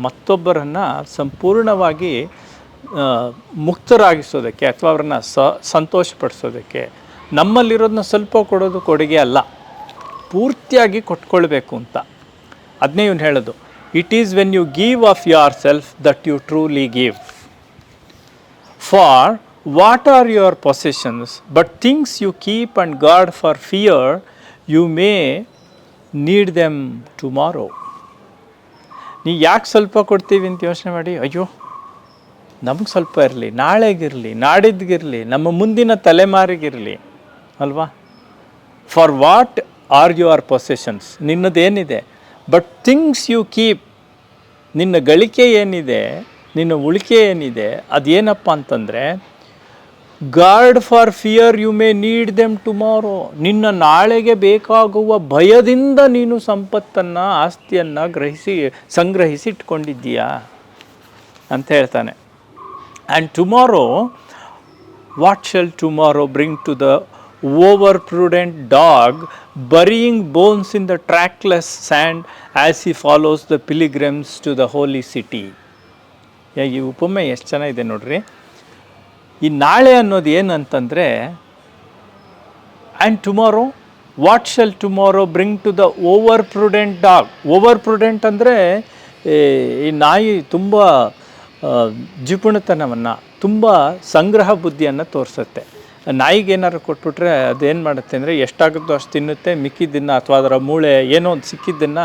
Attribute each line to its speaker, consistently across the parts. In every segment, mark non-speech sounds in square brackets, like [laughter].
Speaker 1: ಮತ್ತೊಬ್ಬರನ್ನು ಸಂಪೂರ್ಣವಾಗಿ ಮುಕ್ತರಾಗಿಸೋದಕ್ಕೆ ಅಥವಾ ಅವ್ರನ್ನ ಸ, ಸಂತೋಷಪಡಿಸೋದಕ್ಕೆ ನಮ್ಮಲ್ಲಿರೋದನ್ನ ಸ್ವಲ್ಪ ಕೊಡೋದು ಕೊಡುಗೆ ಅಲ್ಲ. ಪೂರ್ತಿಯಾಗಿ ಕೊಟ್ಕೊಳ್ಬೇಕು ಅಂತ. ಅದನ್ನೇ ಇವನು ಹೇಳೋದು. It is when you give of yourself that you truly give for what are your possessions but things you keep and guard for fear you may need them tomorrow ನೀ ಯಾಕೆ ಸ್ವಲ್ಪ ಕೊಡ್ತೀವಿ ಅಂತ ಯೋಚನೆ ಮಾಡಿ, ಅಯ್ಯೋ, ನಮಗೆ ಸ್ವಲ್ಪ ಇರಲಿ, ನಾಳೆಗಿರಲಿ ನಾಡಿದ್ದಿರಲಿ ನಮ್ಮ ಮುಂದಿನ ತಲೆಮಾರಿಗಿರಲಿ, ಅಲ್ವಾ? For what are your possessions ನಿನ್ನದೇನಿದೆ but things you keep ನಿನ್ನ ಗಳಿಕೆ ಏನಿದೆ, ನಿನ್ನ ಉಳಿಕೆ ಏನಿದೆ, ಅದೇನಪ್ಪ ಅಂತಂದರೆ guard for fear you may need them tomorrow. ನಿನ್ನ ನಾಳೆಗೆ ಬೇಕಾಗುವ ಭಯದಿಂದ ನೀನು ಸಂಪತ್ತನ್ನು, ಆಸ್ತಿಯನ್ನು ಗ್ರಹಿಸಿ ಸಂಗ್ರಹಿಸಿ ಇಟ್ಕೊಂಡಿದ್ದೀಯಾ ಅಂತ ಹೇಳ್ತಾನೆ. And tomorrow what shall tomorrow bring to the over prudent dog burying bones in the trackless sand as he follows the pilgrims to the holy city ಈ ಉಪಮೆ ಎಷ್ಟು ಚೆನ್ನಾಗಿದೆ ನೋಡ್ರಿ. ಈ ನಾಳೆ ಅನ್ನೋದು ಏನಂತಂದರೆ and tomorrow what shall tomorrow bring to the over prudent dog over prudent ಅಂದರೆ ಈ ನಾಯಿ ತುಂಬ ಜಿಪುಣತನವನ್ನು, ತುಂಬ ಸಂಗ್ರಹ ಬುದ್ಧಿಯನ್ನು ತೋರಿಸುತ್ತೆ. ನಾಯಿಗೆ ಏನಾದ್ರು ಕೊಟ್ಬಿಟ್ರೆ ಅದೇನು ಮಾಡುತ್ತೆ ಅಂದರೆ, ಎಷ್ಟಾಗುತ್ತೋ ಅಷ್ಟು ತಿನ್ನುತ್ತೆ, ಮಿಕ್ಕಿದ್ದನ್ನು ಅಥವಾ ಅದರ ಮೂಳೆ ಏನೋ ಒಂದು ಸಿಕ್ಕಿದ್ದನ್ನು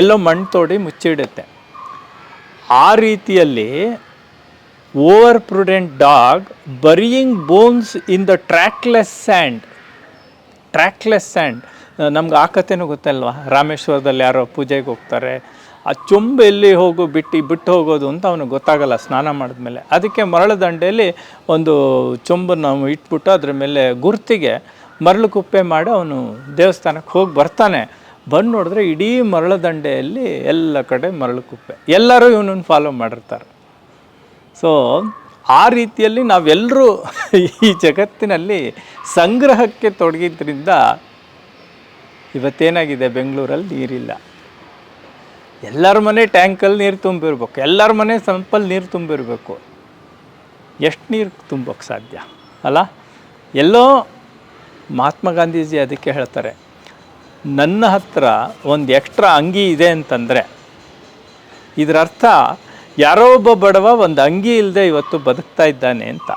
Speaker 1: ಎಲ್ಲೋ ಮಣ್ಣು ತೋಡಿ ಮುಚ್ಚಿಡುತ್ತೆ. ಆ ರೀತಿಯಲ್ಲಿ over prudent dog burying bones in the trackless sand. Trackless sand. ನಮ್ಗೆ ಆ ಕಥೆನೂ ಗೊತ್ತಲ್ವಾ? ರಾಮೇಶ್ವರದಲ್ಲಿ ಯಾರೋ ಪೂಜೆಗೆ ಹೋಗ್ತಾರೆ. ಆ ಚೊಂಬು ಎಲ್ಲಿ ಹೋಗು, ಬಿಟ್ಟು ಬಿಟ್ಟು ಹೋಗೋದು ಅಂತ ಅವನಿಗೆ ಗೊತ್ತಾಗಲ್ಲ ಸ್ನಾನ ಮಾಡಿದ್ಮೇಲೆ. ಅದಕ್ಕೆ ಮರಳು ದಂಡೆಯಲ್ಲಿ ಒಂದು ಚೊಂಬನ್ನು ನಾವು ಇಟ್ಬಿಟ್ಟು ಅದ್ರ ಮೇಲೆ ಗುರ್ತಿಗೆ ಮರಳು ಕುಪ್ಪೆ ಮಾಡಿ ಅವನು ದೇವಸ್ಥಾನಕ್ಕೆ ಹೋಗಿ ಬರ್ತಾನೆ. ಬಂದು ನೋಡಿದ್ರೆ ಇಡೀ ಮರಳು ದಂಡೆಯಲ್ಲಿ ಎಲ್ಲ ಕಡೆ ಮರಳು ಕುಪ್ಪೆ. ಎಲ್ಲರೂ ಇವನನ್ನು ಫಾಲೋ ಮಾಡಿರ್ತಾರೆ. ಸೊ ಆ ರೀತಿಯಲ್ಲಿ ನಾವೆಲ್ಲರೂ ಈ ಜಗತ್ತಿನಲ್ಲಿ ಸಂಗ್ರಹಕ್ಕೆ ತೊಡಗಿದ್ರಿಂದ ಇವತ್ತೇನಾಗಿದೆ? ಬೆಂಗಳೂರಲ್ಲಿ ನೀರಿಲ್ಲ. ಎಲ್ಲರ ಮನೆ ಟ್ಯಾಂಕಲ್ಲಿ ನೀರು ತುಂಬಿರ್ಬೇಕು. ಎಲ್ಲರ ಮನೆ ಸಂಪಲ್ಲಿ ನೀರು ತುಂಬಿರಬೇಕು. ಎಷ್ಟು ನೀರು ತುಂಬೋಕ್ಕೆ ಸಾಧ್ಯ? ಅಲ್ಲ? ಎಲ್ಲೋ ಮಹಾತ್ಮ ಗಾಂಧೀಜಿ ಅದಕ್ಕೆ ಹೇಳ್ತಾರೆ, ನನ್ನ ಹತ್ರ ಒಂದು ಎಕ್ಸ್ಟ್ರಾ ಅಂಗಿ ಇದೆ ಅಂತಂದರೆ ಇದರ ಅರ್ಥ ಯಾರೋ ಒಬ್ಬ ಬಡವ ಒಂದು ಅಂಗಿ ಇಲ್ಲದೆ ಇವತ್ತು ಬದುಕ್ತಾ ಇದ್ದಾನೆ ಅಂತ.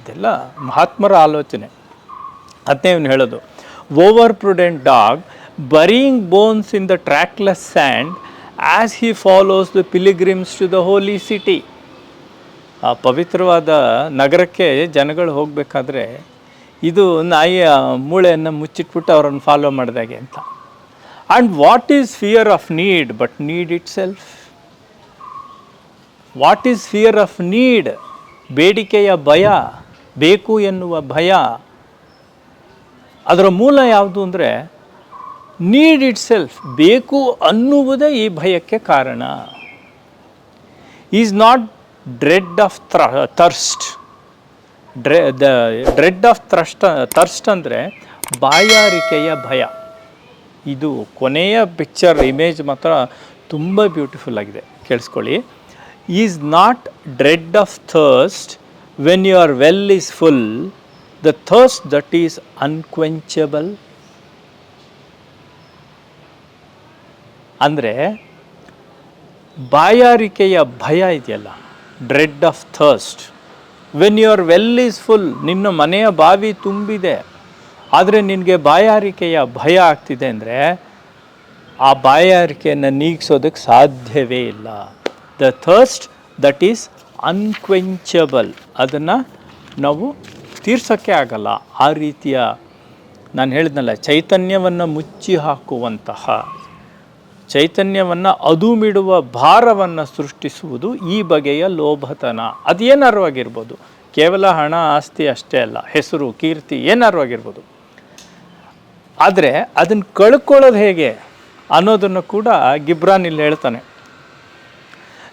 Speaker 1: ಇದೆಲ್ಲ ಮಹಾತ್ಮರ ಆಲೋಚನೆ. ಅದನ್ನೇ ಇವನು ಹೇಳೋದು. Over prudent dog burying bones in the trackless sand as he follows the pilgrims to the holy city. ಆ ಪವಿತ್ರವಾದ ನಗರಕ್ಕೆ ಜನಗಳು ಹೋಗಬೇಕಾದ್ರೆ ಇದು ನಾಯಿಯ ಮೂಳೆಯನ್ನು ಮುಚ್ಚಿಟ್ಬಿಟ್ಟು ಅವರನ್ನು ಫಾಲೋ ಮಾಡಿದಾಗೆ ಅಂತ. And what is fear of need but need itself what is fear of need ಬೇಡಿಕೆಯ ಭಯ, ಬೇಕು ಎನ್ನುವ ಭಯ. ಅದರ ಮೂಲ ಯಾವುದು ಅಂದರೆ ನೀಡ್ ಇಟ್ ಸೆಲ್ಫ್ ಬೇಕು ಅನ್ನುವುದೇ ಈ ಭಯಕ್ಕೆ ಕಾರಣ. ಈಸ್ ನಾಟ್ ಡ್ರೆಡ್ ಆಫ್ ತ್ರ thirst ಡ್ರೆ the dread of thrust thirst ಅಂದರೆ ಬಾಯಾರಿಕೆಯ ಭಯ. ಇದು ಕೊನೆಯ ಪಿಕ್ಚರ್ ಇಮೇಜ್ ಮಾತ್ರ ತುಂಬ ಬ್ಯೂಟಿಫುಲ್ ಆಗಿದೆ. ಕೇಳಿಸ್ಕೊಳ್ಳಿ. Is not dread of thirst when your well is full the thirst that is unquenchable ಅಂದರೆ ಬಾಯಾರಿಕೆಯ ಭಯ ಇದೆಯಲ್ಲ dread of thirst when your well is full ನಿನ್ನ ಮನೆಯ ಬಾವಿ ತುಂಬಿದೆ, ಆದರೆ ನಿನಗೆ ಬಾಯಾರಿಕೆಯ ಭಯ ಆಗ್ತಿದೆ ಅಂದರೆ ಆ ಬಾಯಾರಿಕೆಯನ್ನು ನೀಗಿಸೋದಕ್ಕೆ ಸಾಧ್ಯವೇ ಇಲ್ಲ. The thirst that is unquenchable ಅದನ್ನು ನಾವು ತೀರ್ಸೋಕ್ಕೆ ಆಗಲ್ಲ. ಆ ರೀತಿಯ ನಾನು ಹೇಳಿದ್ನಲ್ಲ, ಚೈತನ್ಯವನ್ನು ಮುಚ್ಚಿ ಹಾಕುವಂತಹ, ಚೈತನ್ಯವನ್ನು ಅದುಮಿಡುವ ಭಾರವನ್ನು ಸೃಷ್ಟಿಸುವುದು ಈ ಬಗೆಯ ಲೋಭತನ. ಅದೇನಾರು ಆಗಿರ್ಬೋದು. ಕೇವಲ ಹಣ, ಆಸ್ತಿ ಅಷ್ಟೇ ಅಲ್ಲ, ಹೆಸರು, ಕೀರ್ತಿ ಏನಾರು ಆಗಿರ್ಬೋದು. ಆದರೆ ಅದನ್ನು ಕಳ್ಕೊಳ್ಳೋದು ಹೇಗೆ ಅನ್ನೋದನ್ನು ಕೂಡ ಗಿಬ್ರಾನ್ ಇಲ್ಲಿ ಹೇಳ್ತಾನೆ.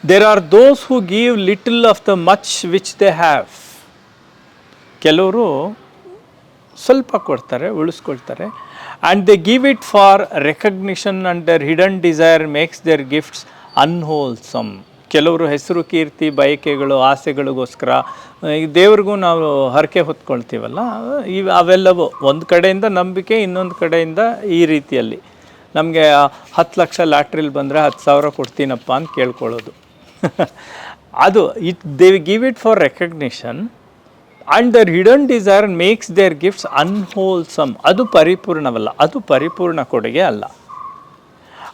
Speaker 1: There are those who give little of the much which they have ಕೆಲವರು ಸ್ವಲ್ಪ ಕೊಡ್ತಾರೆ, ಉಳಿಸ್ಕೊಳ್ತಾರೆ. And they give it for recognition and their hidden desire makes their gifts unwholesome ಕೆಲವರು ಹೆಸರು, ಕೀರ್ತಿ, ಬಯಕೆಗಳು, ಆಸೆಗಳಿಗೋಸ್ಕರ ದೇವ್ರಿಗೂ ನಾವು ಹರಕೆ ಹೊತ್ಕೊಳ್ತೀವಲ್ಲ ಇವು ಅವೆಲ್ಲವೂ ಒಂದು ಕಡೆಯಿಂದ ನಂಬಿಕೆ, ಇನ್ನೊಂದು ಕಡೆಯಿಂದ ಈ ರೀತಿಯಲ್ಲಿ. ನಮಗೆ ಹತ್ತು ಲಕ್ಷ ಲ್ಯಾಟ್ರಿಲ್ ಬಂದರೆ ಹತ್ತು ಸಾವಿರ ಕೊಡ್ತೀನಪ್ಪ ಅಂತ ಕೇಳ್ಕೊಳ್ಳೋದು. [laughs] ಅದು it they give it for recognition and their hidden desire makes their gifts unwholesome ಅದು ಪರಿಪೂರ್ಣವಲ್ಲ, ಅದು ಪರಿಪೂರ್ಣ ಕೊಡುಗೆ ಅಲ್ಲ.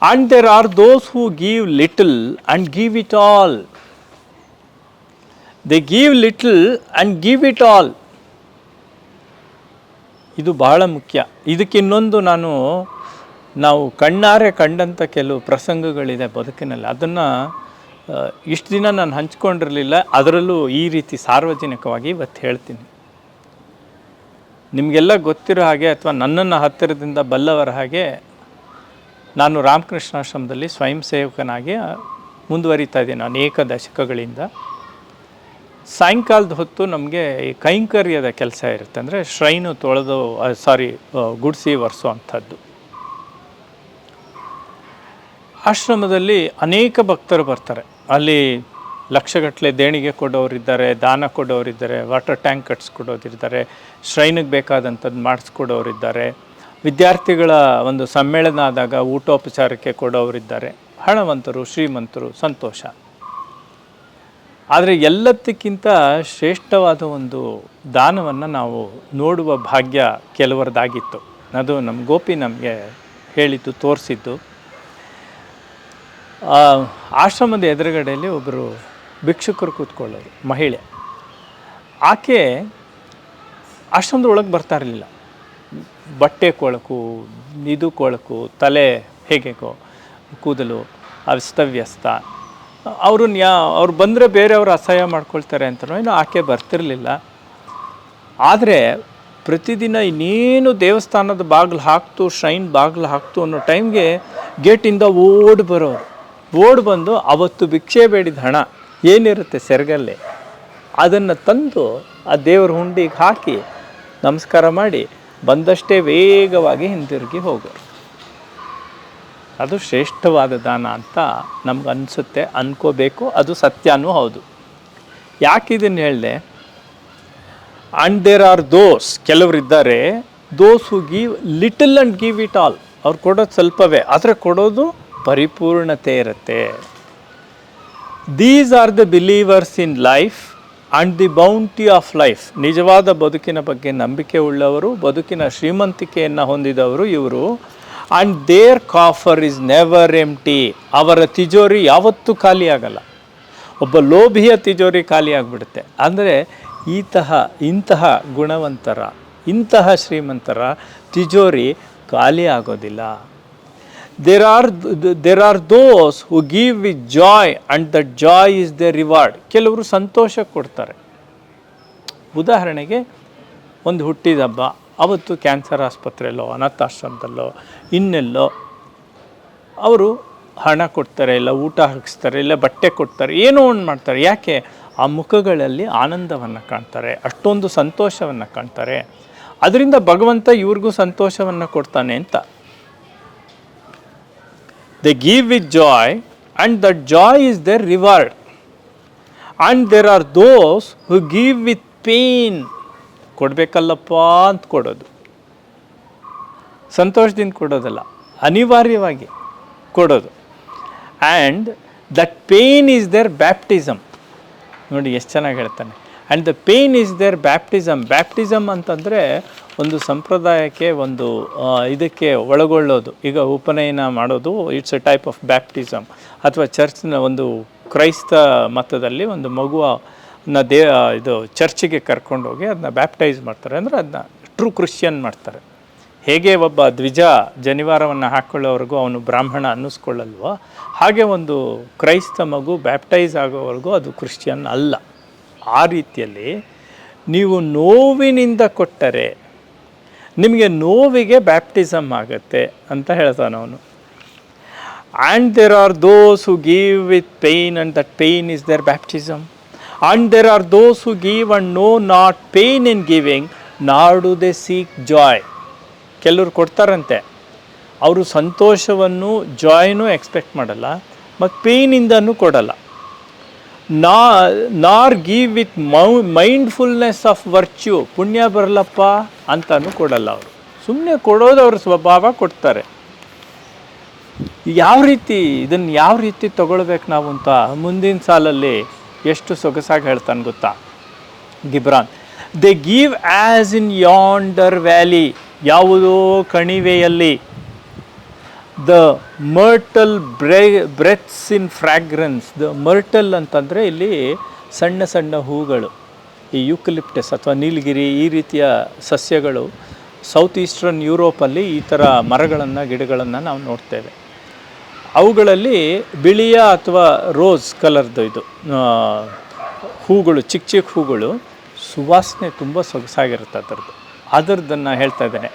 Speaker 1: And there are those who give little and give it all they give little and give it all ಇದು ಬಹಳ ಮುಖ್ಯ. ಇದಕ್ಕೆ ಇನ್ನೊಂದು ನಾನು, ನಾವು ಕಣ್ಣಾರೆ ಕಂಡಂಥ ಕೆಲವು ಪ್ರಸಂಗಗಳಿದೆ ಬದುಕಿನಲ್ಲಿ. ಅದನ್ನು ಇಷ್ಟು ದಿನ ನಾನು ಹಂಚ್ಕೊಂಡಿರಲಿಲ್ಲ, ಅದರಲ್ಲೂ ಈ ರೀತಿ ಸಾರ್ವಜನಿಕವಾಗಿ ಇವತ್ತು ಹೇಳ್ತೀನಿ. ನಿಮಗೆಲ್ಲ ಗೊತ್ತಿರೋ ಹಾಗೆ ಅಥವಾ ನನ್ನನ್ನು ಹತ್ತಿರದಿಂದ ಬಲ್ಲವರ ಹಾಗೆ ನಾನು ರಾಮಕೃಷ್ಣಾಶ್ರಮದಲ್ಲಿ ಸ್ವಯಂ ಸೇವಕನಾಗಿ ಮುಂದುವರಿತಾ ಇದ್ದೀನಿ ಅನೇಕ ದಶಕಗಳಿಂದ. ಸಾಯಂಕಾಲದ ಹೊತ್ತು ನಮಗೆ ಈ ಕೈಂಕರ್ಯದ ಕೆಲಸ ಇರುತ್ತೆ, ಅಂದರೆ ಶ್ರೈನು ತೊಳೆದು ಸಾರಿ ಗುಡಿಸಿ ಒರೆಸೋ ಅಂಥದ್ದು. ಆಶ್ರಮದಲ್ಲಿ ಅನೇಕ ಭಕ್ತರು ಬರ್ತಾರೆ. ಅಲ್ಲಿ ಲಕ್ಷಗಟ್ಟಲೆ ದೇಣಿಗೆ ಕೊಡೋರಿದ್ದಾರೆ, ದಾನ ಕೊಡೋರಿದ್ದಾರೆ, ವಾಟರ್ ಟ್ಯಾಂಕ್ ಕಟ್ಸ್ಕೊಡೋದಿರ್ತಾರೆ ಶ್ರೈನಿಗೆ ಬೇಕಾದಂಥದ್ದು ಮಾಡಿಸ್ಕೊಡೋರಿದ್ದಾರೆ ವಿದ್ಯಾರ್ಥಿಗಳ ಒಂದು ಸಮ್ಮೇಳನ ಆದಾಗ ಊಟೋಪಚಾರಕ್ಕೆ ಕೊಡೋರಿದ್ದಾರೆ. ಹಣವಂತರು, ಶ್ರೀಮಂತರು, ಸಂತೋಷ. ಆದರೆ ಎಲ್ಲದಕ್ಕಿಂತ ಶ್ರೇಷ್ಠವಾದ ಒಂದು ದಾನವನ್ನು ನಾವು ನೋಡುವ ಭಾಗ್ಯ ಕೆಲವರದಾಗಿತ್ತು. ಅದು ನಮ್ಮ ಗೋಪಿ ನಮಗೆ ಹೇಳಿದ್ದು, ತೋರಿಸಿದ್ದು. ಆಶ್ರಮದ ಎದುರುಗಡೆಯಲ್ಲಿ ಒಬ್ಬರು ಭಿಕ್ಷುಕರು ಕೂತ್ಕೊಳ್ಳೋರು, ಮಹಿಳೆ. ಆಕೆ ಆಶ್ರಮದ ಒಳಗೆ ಬರ್ತಾ ಇರಲಿಲ್ಲ. ಬಟ್ಟೆ ಕೊಳಕು ನಿದು ಕೊಳಕು, ತಲೆ ಹೇಗೆಗೋ ಕೂದಲು, ಅಸ್ತವ್ಯಸ್ತ. ಅವರು ಯಾ ಅವ್ರು ಬಂದರೆ ಬೇರೆಯವರು ಅಸಹ್ಯ ಮಾಡ್ಕೊಳ್ತಾರೆ ಅಂತ ಏನೋ ಆಕೆ ಬರ್ತಿರಲಿಲ್ಲ. ಆದರೆ ಪ್ರತಿದಿನ ಇನ್ನೇನು ದೇವಸ್ಥಾನದ ಬಾಗಿಲು ಹಾಕ್ತು ಶೈನ್ ಬಾಗಿಲು ಹಾಕ್ತು ಅನ್ನೋ ಟೈಮ್ಗೆ ಗೇಟಿಂದ ಓಡ್ ಬರೋರು. ಓಡ್ ಬಂದು ಅವತ್ತು ಭಿಕ್ಷೆ ಬೇಡಿದ ಹಣ ಏನಿರುತ್ತೆ ಸೆರಗಲ್ಲಿ? ಅದನ್ನು ತಂದು ಆ ದೇವ್ರ ಹುಂಡಿಗೆ ಹಾಕಿ ನಮಸ್ಕಾರ ಮಾಡಿ ಬಂದಷ್ಟೇ ವೇಗವಾಗಿ ಹಿಂದಿರುಗಿ ಹೋಗೋರು ಅದು ಶ್ರೇಷ್ಠವಾದ ದಾನ ಅಂತ ನಮ್ಗೆ ಅನಿಸುತ್ತೆ, ಅನ್ಕೋಬೇಕು, ಅದು ಸತ್ಯನೂ ಹೌದು. ಯಾಕಿದನ್ನು ಹೇಳಿದೆ? And there are those ಕೆಲವರಿದ್ದಾರೆ those who give little and give it all ಅವ್ರು ಕೊಡೋದು ಸ್ವಲ್ಪವೇ, ಆದರೆ ಕೊಡೋದು ಪರಿಪೂರ್ಣತೆ ಇರುತ್ತೆ. These are the believers in life and the bounty of life ನಿಜವಾದ ಬದುಕಿನ ಬಗ್ಗೆ ನಂಬಿಕೆ ಉಳ್ಳವರು, ಬದುಕಿನ ಶ್ರೀಮಂತಿಕೆಯನ್ನು ಹೊಂದಿದವರು ಇವರು. And their coffer is never empty ಅವರ ತಿಜೋರಿ ಯಾವತ್ತೂ ಖಾಲಿಯಾಗಲ್ಲ ಒಬ್ಬ ಲೋಭಿಯ ತಿಜೋರಿ ಖಾಲಿಯಾಗ್ಬಿಡುತ್ತೆ ಅಂದರೆ ಈತಹ, ಇಂತಹ ಗುಣವಂತರ, ಇಂತಹ ಶ್ರೀಮಂತರ ತಿಜೋರಿ ಖಾಲಿ ಆಗೋದಿಲ್ಲ. There are there are those who give with joy and that joy is their reward. ಕೆಲವರು ಸಂತೋಷ ಕೊಡ್ತಾರೆ. ಉದಾಹರಣೆಗೆ ಒಂದು ಹುಟ್ಟಿದ ಹಬ್ಬ, ಅವತ್ತು ಕ್ಯಾನ್ಸರ್ ಆಸ್ಪತ್ರೆಯಲ್ಲೋ, ಅನಾಥಾಶ್ರಮದಲ್ಲೋ, ಇನ್ನೆಲ್ಲೋ, ಅವರು ಹಣ ಕೊಡ್ತಾರೆ, ಇಲ್ಲ ಊಟ ಹಾಕಿಸ್ತಾರೆ, ಇಲ್ಲ ಬಟ್ಟೆ ಕೊಡ್ತಾರೆ, ಏನೋ ಒಂದು ಮಾಡ್ತಾರೆ. ಯಾಕೆ? ಆ ಮುಖಗಳಲ್ಲಿ ಆನಂದವನ್ನು ಕಾಣ್ತಾರೆ, ಅಷ್ಟೊಂದು ಸಂತೋಷವನ್ನು ಕಾಣ್ತಾರೆ. ಅದರಿಂದ ಭಗವಂತ ಇವ್ರಿಗೂ ಸಂತೋಷವನ್ನು ಕೊಡ್ತಾನೆ ಅಂತ. They give with joy and that joy is their reward and there are those who give with pain. ಕೊಡಬೇಕಲ್ಲಪ್ಪ ಅಂತ ಕೊಡೋದು. ಸಂತೋಷದಿಂದ ಕೊಡೋದಲ್ಲ, ಅನಿವಾರ್ಯವಾಗಿ ಕೊಡೋದು. And that pain is their baptism ನೋಡಿ, ಎಷ್ಟು ಚೆನ್ನಾಗಿ ಹೇಳ್ತಾನೆ. And the pain is their baptism baptism ಅಂತಂದರೆ ಒಂದು ಸಂಪ್ರದಾಯಕ್ಕೆ ಒಂದು ಇದಕ್ಕೆ ಒಳಗೊಳ್ಳೋದು. ಈಗ ಉಪನಯನ ಮಾಡೋದು it's a type of baptism ಅಥವಾ ಚರ್ಚ್ನ ಒಂದು ಕ್ರೈಸ್ತ ಮತದಲ್ಲಿ ಒಂದು ಮಗುವನ್ನ ದೇ ಇದು ಚರ್ಚಿಗೆ ಕರ್ಕೊಂಡೋಗಿ ಅದನ್ನ ಬ್ಯಾಪ್ಟೈಸ್ ಮಾಡ್ತಾರೆ. ಅಂದರೆ ಅದನ್ನ ಟ್ರೂ ಕ್ರಿಶ್ಚಿಯನ್ ಮಾಡ್ತಾರೆ. ಹೇಗೆ ಒಬ್ಬ ದ್ವಿಜ ಜನಿವಾರವನ್ನು ಹಾಕ್ಕೊಳ್ಳೋವರೆಗೂ ಅವನು ಬ್ರಾಹ್ಮಣ ಅನ್ನಿಸ್ಕೊಳ್ಳಲ್ವೋ, ಹಾಗೆ ಒಂದು ಕ್ರೈಸ್ತ ಮಗು ಬ್ಯಾಪ್ಟೈಸ್ ಆಗೋವರೆಗೂ ಅದು ಕ್ರಿಶ್ಚಿಯನ್ ಅಲ್ಲ. ಆ ರೀತಿಯಲ್ಲಿ ನೀವು ನೋವಿನಿಂದ ಕೊಟ್ಟರೆ ನಿಮಗೆ ನೋವಿಗೆ ಬ್ಯಾಪ್ಟಿಸಮ್ ಆಗುತ್ತೆ ಅಂತ ಹೇಳ್ತಾನೆ ಅವನು. And there are those who give with pain and that pain is their baptism and there are those who give and know not pain in giving nor do they seek Joy ಕೆಲವರು ಕೊಡ್ತಾರಂತೆ. ಅವರು ಸಂತೋಷವನ್ನು ಜಾಯ್ನೂ expect ಮಾಡಲ್ಲ, ಮತ್ತು ಪೇಯ್ನಿಂದನೂ ಕೊಡಲ್ಲ. ನಾ, nor give with ಮೌ ಮೈಂಡ್ಫುಲ್ನೆಸ್ ಆಫ್ ವರ್ಚ್ಯೂ ಪುಣ್ಯ ಬರಲಪ್ಪ. ಅಂತಲೂ ಕೊಡಲ್ಲ ಅವರು. ಸುಮ್ಮನೆ ಕೊಡೋದು ಅವ್ರ ಸ್ವಭಾವ ಕೊಡ್ತಾರೆ. ಯಾವ ರೀತಿ, ಇದನ್ನು ಯಾವ ರೀತಿ ತಗೊಳ್ಬೇಕು ನಾವು ಅಂತ ಮುಂದಿನ ಸಾಲಲ್ಲಿ ಎಷ್ಟು ಸೊಗಸಾಗಿ ಹೇಳ್ತಾನೆ ಗೊತ್ತಾ? Gibran. They give as in yonder valley ಯಾವುದೋ ಕಣಿವೆಯಲ್ಲಿ the myrtle ಬ್ರೆ breathes in fragrance the myrtle ಅಂತಂದರೆ ಇಲ್ಲಿ ಸಣ್ಣ ಸಣ್ಣ ಹೂಗಳು. ಈ ಯೂಕಲಿಪ್ಟಸ್ ಅಥವಾ ನೀಲಗಿರಿ ಈ ರೀತಿಯ ಸಸ್ಯಗಳು ಸೌತ್ ಈಸ್ಟರ್ನ್ ಯುರೋಪಲ್ಲಿ ಈ ಥರ ಮರಗಳನ್ನು, ಗಿಡಗಳನ್ನು ನಾವು ನೋಡ್ತೇವೆ. ಅವುಗಳಲ್ಲಿ ಬಿಳಿಯ ಅಥವಾ ರೋಸ್ ಕಲರ್ದು ಇದು ಹೂಗಳು, ಚಿಕ್ಕ ಚಿಕ್ಕ ಹೂಗಳು ಸುವಾಸನೆ ತುಂಬ ಸೊಗಸಾಗಿರುತ್ತೆ ಅದರದ್ದು. ಅದರದನ್ನು ಹೇಳ್ತಾ ಇದ್ದೇನೆ.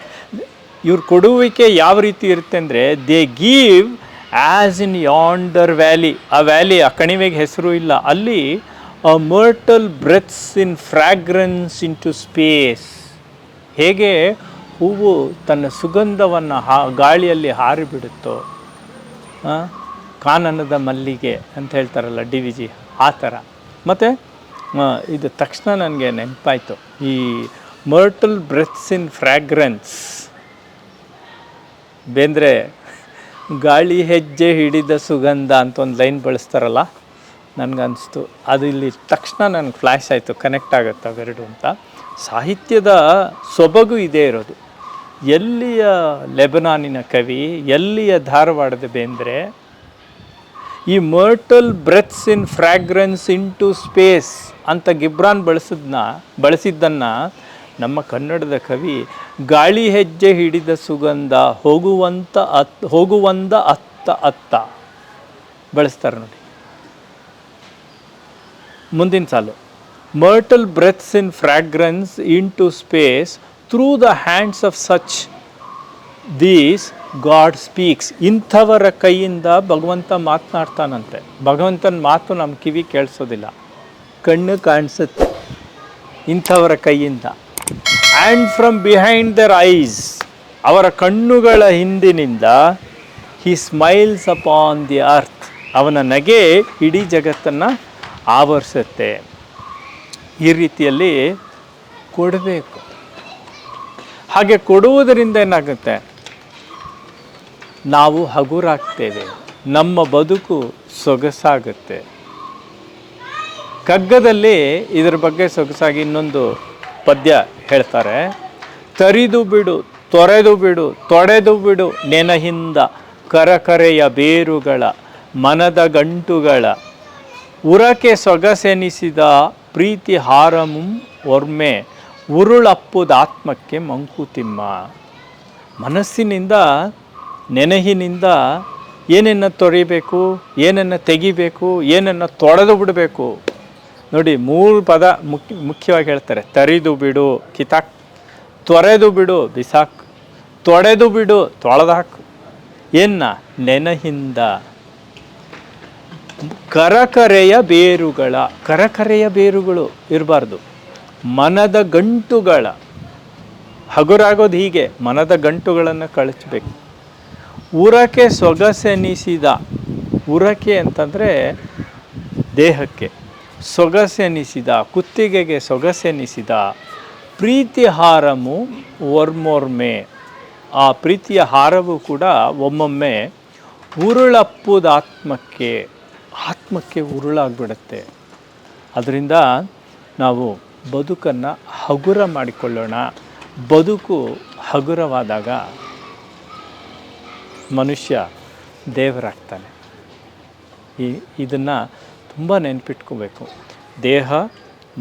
Speaker 1: ಇವ್ರ ಕೊಡುವಿಕೆ ಯಾವ ರೀತಿ ಇರುತ್ತೆ ಅಂದರೆ they give as in yonder valley ಆ ವ್ಯಾಲಿ ಆ ಕಣಿವೆಗೆ ಹೆಸರು ಇಲ್ಲ. ಅಲ್ಲಿ ಅ myrtle breathes in fragrance into space ಹೇಗೆ ಹೂವು ತನ್ನ ಸುಗಂಧವನ್ನು ಹಾ ಗಾಳಿಯಲ್ಲಿ ಹಾರಿಬಿಡುತ್ತೋ? ಆ, ಕಾನನದ ಮಲ್ಲಿಗೆ ಅಂತ ಹೇಳ್ತಾರಲ್ಲ ಡಿ ವಿ ಜಿ ಆ ಥರ. ಮತ್ತು ಇದು ತಕ್ಷಣ ನನಗೆ ನೆನಪಾಯಿತು. ಈ myrtle breathes in fragrance Bendre ಗಾಳಿ ಹೆಜ್ಜೆ ಹಿಡಿದ ಸುಗಂಧ ಅಂತ ಒಂದು ಲೈನ್ ಬಳಸ್ತಾರಲ್ಲ? ನನಗನ್ನಿಸ್ತು ಅದು ಇಲ್ಲಿ ತಕ್ಷಣ ನನಗೆ ಫ್ಲ್ಯಾಶ್ ಆಯಿತು ಕನೆಕ್ಟ್ ಆಗುತ್ತೆ ಅವೆರಡು ಅಂತ. ಸಾಹಿತ್ಯದ ಸೊಬಗು ಇದೇ ಇರೋದು. ಎಲ್ಲಿಯ ಲೆಬನಾನಿನ ಕವಿ, ಎಲ್ಲಿಯ ಧಾರವಾಡದ ಬೇಂದ್ರೆ, ಈ myrtle breathes in fragrance into space ಅಂತ ಗಿಬ್ರಾನ್ ಬಳಸಿದ್ನ, ಬಳಸಿದ್ದನ್ನು ನಮ್ಮ ಕನ್ನಡದ ಕವಿ, ಗಾಳಿ ಹೆಜ್ಜೆ ಹಿಡಿದ ಸುಗಂಧ ಹೋಗುವಂತ ಅತ್, ಹೋಗುವಂದ ಅತ್ತ ಅತ್ತ. ಬಳಸ್ತಾರೆ ನೋಡಿ. ಮುಂದಿನ ಸಾಲು. Myrtle breathes in fragrance into space through the hands of such these God speaks ಇಂಥವರ ಕೈಯಿಂದ ಭಗವಂತ ಮಾತನಾಡ್ತಾನಂತೆ. ಭಗವಂತನ ಮಾತು ನಮ್ಮ ಕಿವಿ ಕೇಳಿಸೋದಿಲ್ಲ. ಕಣ್ಣು ಕಾಣಿಸುತ್ತೆ ಇಂಥವರ ಕೈಯಿಂದ. And from behind their eyes ಅವರ ಕಣ್ಣುಗಳ ಹಿಂದಿನಿಂದ he smiles upon the earth ಅವನ ನಗೆ ಇಡೀ ಜಗತ್ತನ್ನು ಆವರಿಸುತ್ತೆ. ಈ ರೀತಿಯಲ್ಲಿ ಕೊಡಬೇಕು. ಹಾಗೆ ಕೊಡುವುದರಿಂದ ಏನಾಗುತ್ತೆ? ನಾವು ಹಗುರಾಗ್ತೇವೆ. ನಮ್ಮ ಬದುಕು ಸೊಗಸಾಗುತ್ತೆ. ಕಗ್ಗದಲ್ಲಿ ಇದರ ಬಗ್ಗೆ ಸೊಗಸಾಗಿ ಇನ್ನೊಂದು ಪದ್ಯ ಹೇಳ್ತಾರೆ. ತರಿದು ಬಿಡು, ತೊರೆದು ಬಿಡು, ತೊಡೆದು ಬಿಡು ನೆನಹಿಂದ ಕರಕರೆಯ ಬೇರುಗಳ, ಮನದ ಗಂಟುಗಳ ಉರಕೆ ಸೊಗಸೆನಿಸಿದ ಪ್ರೀತಿ ಹಾರಮುಂ ಒರ್ಮೆ ಉರುಳಪ್ಪುದಾತ್ಮಕ್ಕೆ ಮಂಕುತಿಮ್ಮ ಮನಸ್ಸಿನಿಂದ, ನೆನಹಿನಿಂದ ಏನನ್ನು ತೊರಿಬೇಕು ಏನನ್ನು ತೆಗಿಬೇಕು, ಏನನ್ನು ತೊಡೆದು ಬಿಡಬೇಕು. ನೋಡಿ, ಮೂರು ಪದ ಮುಖ್ಯ, ಮುಖ್ಯವಾಗಿ ಹೇಳ್ತಾರೆ. ತರಿದು ಬಿಡು, ಕಿತಾಕ್. ತೊರೆದು ಬಿಡು, ಬಿಸಾಕ್. ತೊಡೆದು ಬಿಡು ತೊಳೆದಾಕು ಏನ ನೆನಹಿಂದ. ಕರಕರೆಯ ಬೇರುಗಳ, ಕರಕರೆಯ ಬೇರುಗಳು ಇರಬಾರ್ದು. ಮನದ ಗಂಟುಗಳ, ಹಗುರಾಗೋದು ಹೀಗೆ, ಮನದ ಗಂಟುಗಳನ್ನು ಕಳಚಬೇಕು. ಉರಕೆ ಸೊಗಸೆನಿಸಿದ, ಉರಕೆ ಅಂತಂದರೆ ದೇಹಕ್ಕೆ ಸೊಗಸೆನಿಸಿದ, ಕುತ್ತಿಗೆಗೆ ಸೊಗಸೆನಿಸಿದ ಪ್ರೀತಿ ಹಾರಮು ಒರ್ಮೊರ್ಮೆ. ಆ ಪ್ರೀತಿಯ ಹಾರವು ಕೂಡ ಒಮ್ಮೊಮ್ಮೆ ಉರುಳಪ್ಪುದಾತ್ಮಕ್ಕೆ ಆತ್ಮಕ್ಕೆ ಉರುಳಾಗ್ಬಿಡುತ್ತೆ. ಅದರಿಂದ ನಾವು ಬದುಕನ್ನು ಹಗುರ ಮಾಡಿಕೊಳ್ಳೋಣ. ಬದುಕು ಹಗುರವಾದಾಗ ಮನುಷ್ಯ ದೇವರಾಗ್ತಾನೆ. ಈ, ಇದನ್ನು ತುಂಬ ನೆನಪಿಟ್ಕೋಬೇಕು. ದೇಹ,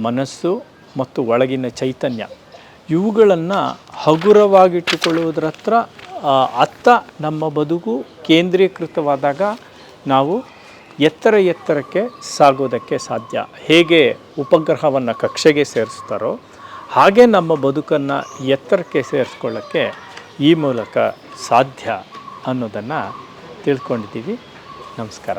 Speaker 1: ಮನಸ್ಸು ಮತ್ತು ಒಳಗಿನ ಚೈತನ್ಯ ಇವುಗಳನ್ನು ಹಗುರವಾಗಿಟ್ಟುಕೊಳ್ಳುವುದರ ಹತ್ರ ಅತ್ತ ನಮ್ಮ ಬದುಕು ಕೇಂದ್ರೀಕೃತವಾದಾಗ ನಾವು ಎತ್ತರ ಎತ್ತರಕ್ಕೆ ಸಾಗೋದಕ್ಕೆ ಸಾಧ್ಯ. ಹೇಗೆ ಉಪಗ್ರಹವನ್ನು ಕಕ್ಷೆಗೆ ಸೇರಿಸ್ತಾರೋ ಹಾಗೆ ನಮ್ಮ ಬದುಕನ್ನು ಎತ್ತರಕ್ಕೆ ಸೇರಿಸ್ಕೊಳ್ಳೋಕ್ಕೆ ಈ ಮೂಲಕ ಸಾಧ್ಯ ಅನ್ನೋದನ್ನು ತಿಳ್ಕೊಂಡಿದ್ದೀವಿ. ನಮಸ್ಕಾರ.